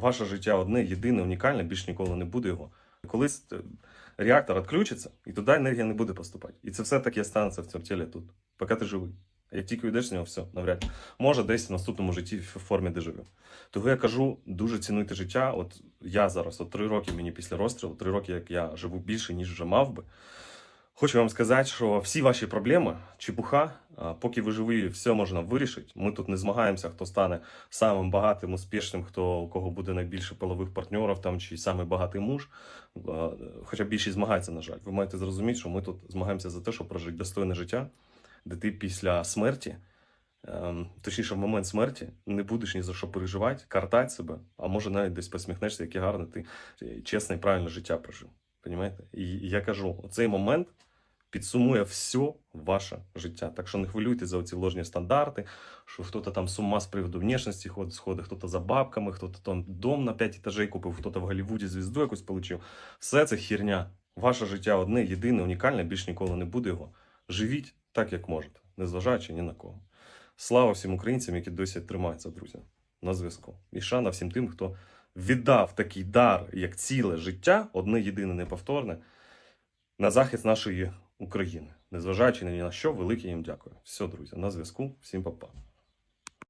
Ваше життя одне, єдине, унікальне, більш ніколи не буде його. Колись е, реактор відключиться, і туди енергія не буде поступати. І це все таки станеться в цьому тілі тут, поки ти живий. Як тільки йдеш з нього, все, навряд. Може, десь в наступному житті в формі дежавю. Того я кажу, дуже цінуйте життя. От я зараз, от три роки мені після розстрілу, три роки, як я живу більше, ніж вже мав би. Хочу вам сказати, що всі ваші проблеми, чепуха, поки ви живі, все можна вирішити. Ми тут не змагаємося, хто стане самим багатим, успішним, хто у кого буде найбільше полових партнерів там чи самий багатий муж. Хоча більшість змагається, на жаль. Ви маєте зрозуміти, що ми тут змагаємося за те, щоб прожити достойне життя, де ти після смерті, ем, точніше, в момент смерті, не будеш ні за що переживати, картати себе, а може навіть десь посміхнешся, яке гарне ти е, чесне і правильне життя прожив. Понімаєте? І я кажу, оцей момент підсумує все ваше життя. Так що не хвилюйте за оці ложні стандарти, що хтось там з ума з приводу внешності ходить, сходить, хтось за бабками, хтось там дом на 5 етажей купив, хтось в Голлівуді звізду якусь отримав. Все це херня. Ваше життя одне, єдине, унікальне, більш ніколи не буде його. Живіть так, як можете, незважаючи ні на кого. Слава всім українцям, які досі тримаються, друзі, на зв'язку. І шана всім тим, хто віддав такий дар, як ціле життя, одне єдине неповторне, на захист нашої України. Незважаючи ні на що, велике їм дякую. Все, друзі, на зв'язку. Всім па-па.